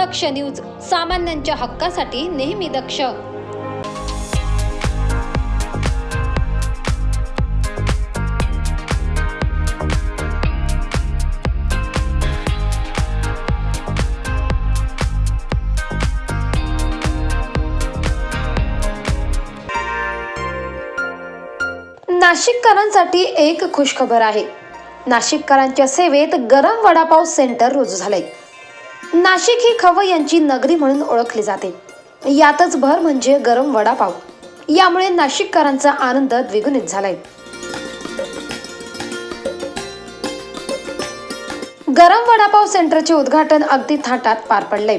दक्ष news सामान्यांच्या हक्कासाठी नेहमी दक्ष. नाशिककरांसाठी एक खुशखबर आहे. नाशिककरांच्या सेवेत गरम वडापाव सेंटर रुजू झालंय. नाशिक ही खवय्यांची नगरी म्हणून ओळखली जाते. यातच भर म्हणजे गरम वडापाव. यामुळे नाशिककरांचा आनंद द्विगुणित झालाय. गरम वडापाव सेंटरचे उद्घाटन अगदी थाटात पार पडले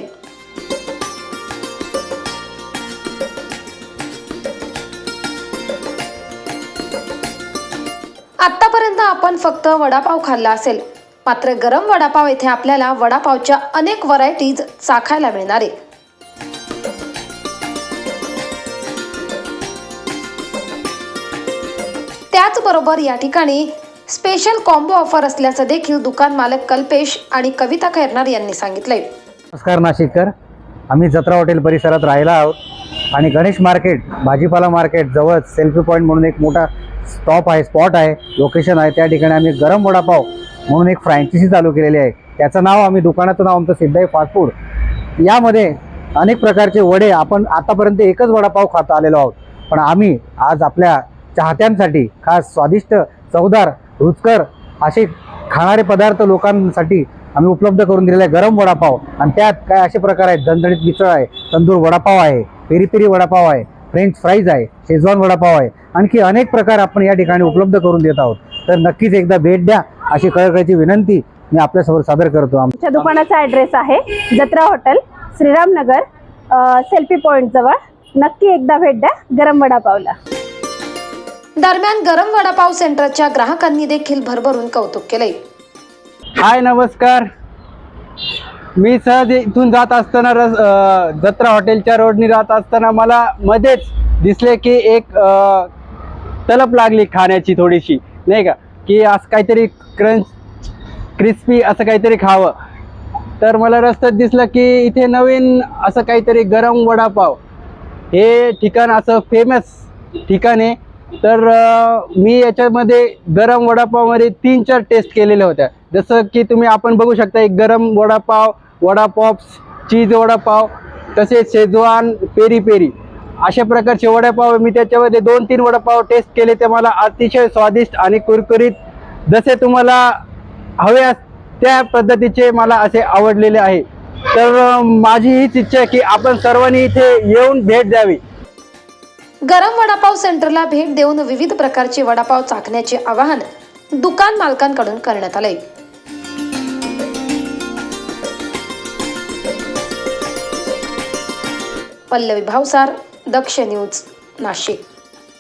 आतापर्यंत आपण फक्त वडापाव खाल्ला असेल. मात्र गरम वडापाव येथे आपल्याला वडापावच्या अनेक व्हरायटीज चाखायला मिळणार आहे. त्याचबरोबर या ठिकाणी स्पेशल कॉम्बो ऑफर असल्याचं देखील दुकान मालक कल्पेश आणि कविता खैरनार यांनी सांगितलंय. नमस्कार नाशिककर. आम्ही जत्रा हॉटेल परिसरात राहिला आहोत आणि गणेश मार्केट भाजीपाला मार्केट जवळ सेल्फी पॉईंट म्हणून एक मोठा स्टॉप आहे स्पॉट आहे लोकेशन आहे. त्या ठिकाणी आम्ही गरम वडापाव म्हणून एक फ्रँचायसी चालू केलेली आहे. त्याचं नाव आम्ही दुकानाचं नाव आमचं सिद्धाई फास्ट फूड यामध्ये अनेक प्रकारचे वडे आपण आतापर्यंत एकच वडापाव खात आलेलो आहोत. पण आम्ही आज आपल्या चाहत्यांसाठी खास स्वादिष्ट चवदार रुचकर असे खाणारे पदार्थ लोकांसाठी आम्ही उपलब्ध करून दिलेला आहे. गरम वडापाव. आणि त्यात काय असे प्रकार आहेत? दणदणीत मिसळ आहे तंदूर वडापाव आहे पेरी पेरी वडापाव आहे फ्रेंच फ्राईज आहे शेजवान वडापाव आहे. आणखी अनेक प्रकार आपण या ठिकाणी उपलब्ध करून देत आहोत. तर नक्कीच एकदा भेट द्या. अशी कळकळीची विनंती मी आपल्यासमोर सादर करतो. आम आमच्या दुकानाचा ॲड्रेस आहे जत्रा हॉटेल श्रीरामनगर सेल्फी पॉईंट जवळ. नक्की एकदा भेट द्या गरम वडापावला. दरम्यान गरम वडापाव सेंटरच्या ग्राहकांनी देखील भरभरून कौतुक केलंय. हाय नमस्कार. मी सहज इथून जात असताना रस जत्रा हॉटेलच्या रोडनी जात असताना मला मध्येच दिसले की एक तलप लागली खाण्याची थोडीशी नाही का? की असं काहीतरी क्रंच क्रिस्पी असं काहीतरी खावं. तर मला रस्त्यात दिसलं की इथे नवीन असं काहीतरी गरम वडापाव. हे ठिकाण असं फेमस ठिकाण आहे. तर मी याच्यामध्ये गरम वडापावमध्ये तीन चार टेस्ट केलेल्या होत्या. जसं की तुम्ही आपण बघू शकता एक गरम वडापाव वडापॉप्स चीज वडापाव तसेच शेजवान पेरी पेरी अशा प्रकारचे वडापाव मी त्याच्यामध्ये दोन तीन वडापाव टेस्ट केले ते मला अतिशय स्वादिष्ट आणि कुरकुरीत जसे तुम्हाला हवे अस त्या पद्धतीचे मला असे आवडलेले आहे. तर माझी हीच इच्छा आहे की आपण सर्वांनी इथे येऊन भेट द्यावी. गरम वडापाव सेंटरला भेट देऊन विविध प्रकारचे वडापाव चाखण्याचे आवाहन दुकान मालकांकडून करण्यात आले. पल्लवी भावसार दक्ष न्यूज नाशिक.